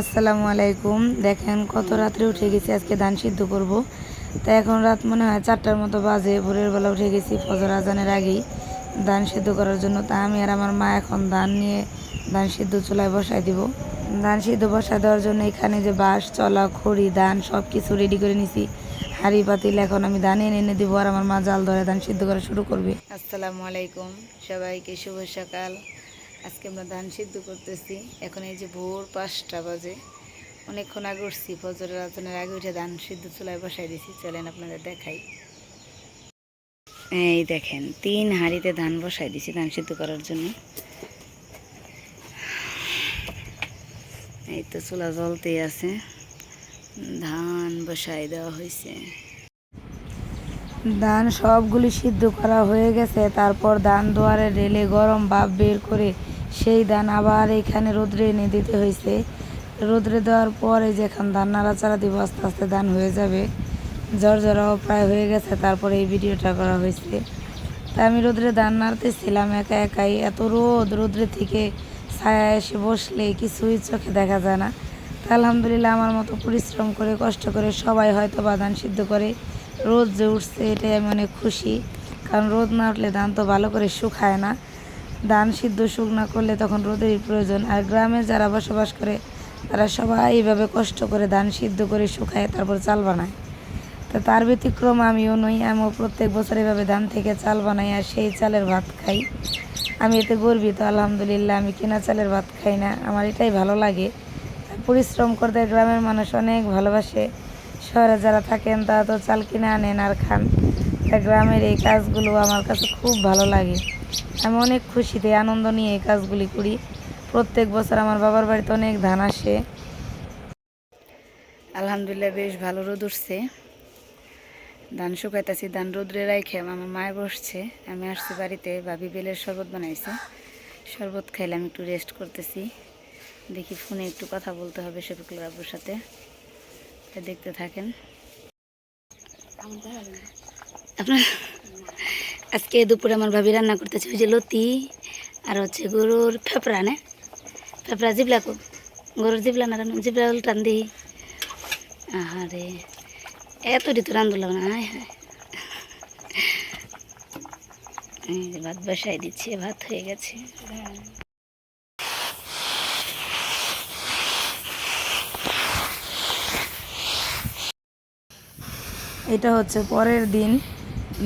আসসালামু আলাইকুম। দেখেন কত রাত্রে উঠে গেছি, আজকে ধান সিদ্ধ করব। তা এখন রাত মনে হয় চারটার মতো বাজে, ভোরের বেলা উঠে গেছি ফজর আজানের আগেই ধান সিদ্ধ করার জন্য। তা আমি আর আমার মা এখন ধান নিয়ে ধান সিদ্ধ চুলায় বসাই দিব। ধান সিদ্ধ বসায় দেওয়ার জন্য এখানে যে বাঁশ, চলা, খড়ি, ধান সব কিছু রেডি করে নিছি। হাঁড়ি, পাতিল এখন আমি ধান এনে এনে দিব আর আমার মা জাল ধরে ধান সিদ্ধ করা শুরু করবে। আসসালামু আলাইকুম সবাইকে, শুভ সকাল। আজকে আমরা ধান সিদ্ধ করতেছি। এখন এই যে ভোর পাঁচটা বাজে, অনেকক্ষণ আগে উঠছি, ফজরের আজানের আগে উঠে ধান সিদ্ধ চুলায় বসাই দিছি। চলেন আপনাদের দেখাই। এই দেখেন, তিন হাঁড়িতে ধান বসাই দিছি ধান সিদ্ধ করার জন্য। এই তো চুলা জ্বলতেই আছে। ধান বসাই দেওয়া হয়েছে। ধান সবগুলি সিদ্ধ করা হয়ে গেছে, তারপর ধান দোয়ারে ঢেলে গরম ভাপ বের করে সেই ধান আবার এখানে রোদ্রে এনে দিতে হয়েছে। রোদ্রে দেওয়ার পরে যেখান ধান নাড়াচাড়া দিব, আস্তে আস্তে ধান হয়ে যাবে। জর্জরাও প্রায় হয়ে গেছে, তারপরে এই ভিডিওটা করা হয়েছে। তা আমি রোদ্রে ধান নাড়তেছিলাম, একা একাই। এত রোদ, রোদ্রে থেকে ছায়া এসে বসলে কিছুই চোখে দেখা যায় না। তা আলহামদুলিল্লাহ আমার মতো পরিশ্রম করে, কষ্ট করে সবাই হয়তো বা ধান সিদ্ধ করে। রোদ যে উঠছে, এটাই আমি অনেক খুশি। কারণ রোদ না উঠলে ধান তো ভালো করে শুকায় না। ধান সিদ্ধ শুকনা করলে তখন রোদেরই প্রয়োজন। আর গ্রামে যারা বসবাস করে, তারা সবাই এইভাবে কষ্ট করে ধান সিদ্ধ করে শুকায়, তারপর চাল বানায়। তো তার ব্যতিক্রম আমিও নই, আমিও প্রত্যেক বছর এভাবে ধান থেকে চাল বানাই আর সেই চালের ভাত খাই। আমি এতে গর্বিত, আলহামদুলিল্লাহ, আমি কিনা চালের ভাত খাই না, আমার এটাই ভালো লাগে। পরিশ্রম করতে গ্রামের মানুষ অনেক ভালোবাসে। শহরে যারা থাকেন, তারা তো চাল কিনে আনেন আর খান। তা গ্রামের এই কাজগুলো আমার কাছে খুব ভালো লাগে। আমি অনেক খুশিতে আনন্দ নিয়ে এই কাজগুলি করি। প্রত্যেক বছর আমার বাবার বাড়িতে অনেক ধান আসে। আলহামদুলিল্লাহ, বেশ ভালো রোদ উঠছে। ধান শুকাইতেছি, ধান রোদ্রে রাইখে আমার মায়ে বসছে। আমি আসছি বাড়িতে, ভাবি বেলের শরবত বানাইছে। শরবত খাইলে আমি একটু রেস্ট করতেছি। দেখি ফোনে একটু কথা বলতে হবে শফিকুল বাবুর সাথে। দেখতে থাকেন। আপনার আজকে দুপুরে আমার ভাবি রান্না করতেছে, ওই যে লতি আর হচ্ছে গরুর ফেপড়া, না? ফেপড়া জিবলা কো গরুর জিবলা না, রান্না জিবলা টান দিই। আহারে এত দিত রান্ধলাম না, হায় হায়। ভাত বসাই দিচ্ছি, ভাত হয়ে গেছে। এটা হচ্ছে পরের দিন।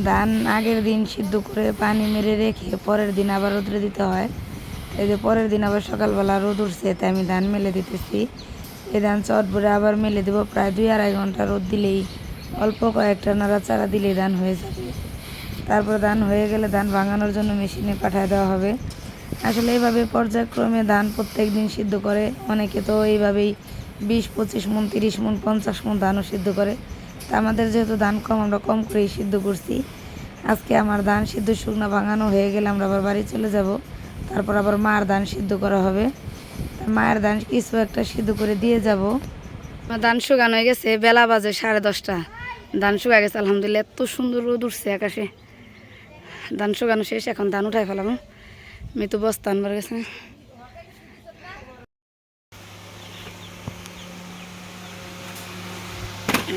ধান আগের দিন সিদ্ধ করে পানি মেরে রেখে পরের দিন আবার রোদ্রে দিতে হয়। এই যে পরের দিন আবার সকালবেলা রোদ উঠছে, তাই আমি ধান মেলে দিতেছি। এই ধান চট ভরে আবার মেলে দেবো, প্রায় দুই আড়াই ঘণ্টা রোদ দিলেই অল্প কয়েকটা নাড়াচাড়া দিলেই ধান হয়ে যাবে। তারপর ধান হয়ে গেলে ধান ভাঙানোর জন্য মেশিনে পাঠায় দেওয়া হবে। আসলে এইভাবে পর্যায়ক্রমে ধান প্রত্যেক দিন সিদ্ধ করে, অনেকে তো এইভাবেই বিশ পঁচিশ মন, তিরিশ মন, পঞ্চাশ মন ধানও সিদ্ধ করে। তা আমাদের যেহেতু ধান কম, আমরা কম করেই সিদ্ধ করছি। আজকে আমার ধান সিদ্ধ শুকনো ভাঙানো হয়ে গেলে আমরা আবার বাড়ি চলে যাব। তারপর আবার মার ধান সিদ্ধ করা হবে। মায়ের ধান কিছু একটা সিদ্ধ করে দিয়ে যাব। আমার ধান শুকানো হয়ে গেছে, বেলা বাজে সাড়ে দশটা। ধান শুকা গেছে, আলহামদুলিল্লাহ, এত সুন্দর রোদ উঠছে আকাশে। ধান শুকানো শেষ, এখন ধান উঠাই ফেলাম। মৃত্যু বস্তা আনবার গেছে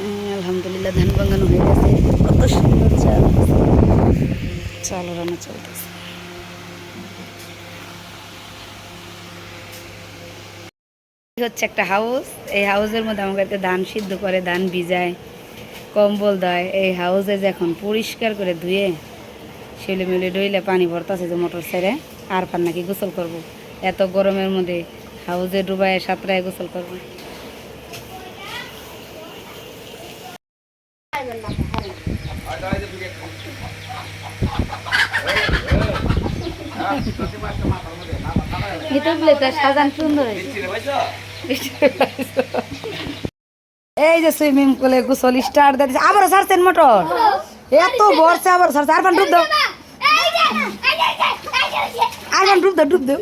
এই আলহামদুলিল্লাহ ধান বাঙানো হয়ে গেছে। কত সুন্দর চাল। চাল রান্না চলতেছে। হচ্ছে একটা হাউস। এই হাউসের মধ্যে আমাকে ধান সিদ্ধ করে, ধান ভিজায়, কম্বল দেয়। এই হাউসে যে এখন পরিষ্কার করে ধুয়ে ছেলে মেলে ডইলে পানি ভরতাছে যে মোটর ছেড়ে, আর পার নাকি গোসল করব। এত গরমের মধ্যে হাউসে ডুবায় সাঁতরায় গোসল করব। সাজান সুন্দর এই যে সুইমিং পুলে গোসল স্টার্ট দিয়েছে আবার সারছেন মোটর এত বর্ষে আবার সারছে আর ডুব দাও আর ডুব দাও ডুব দাও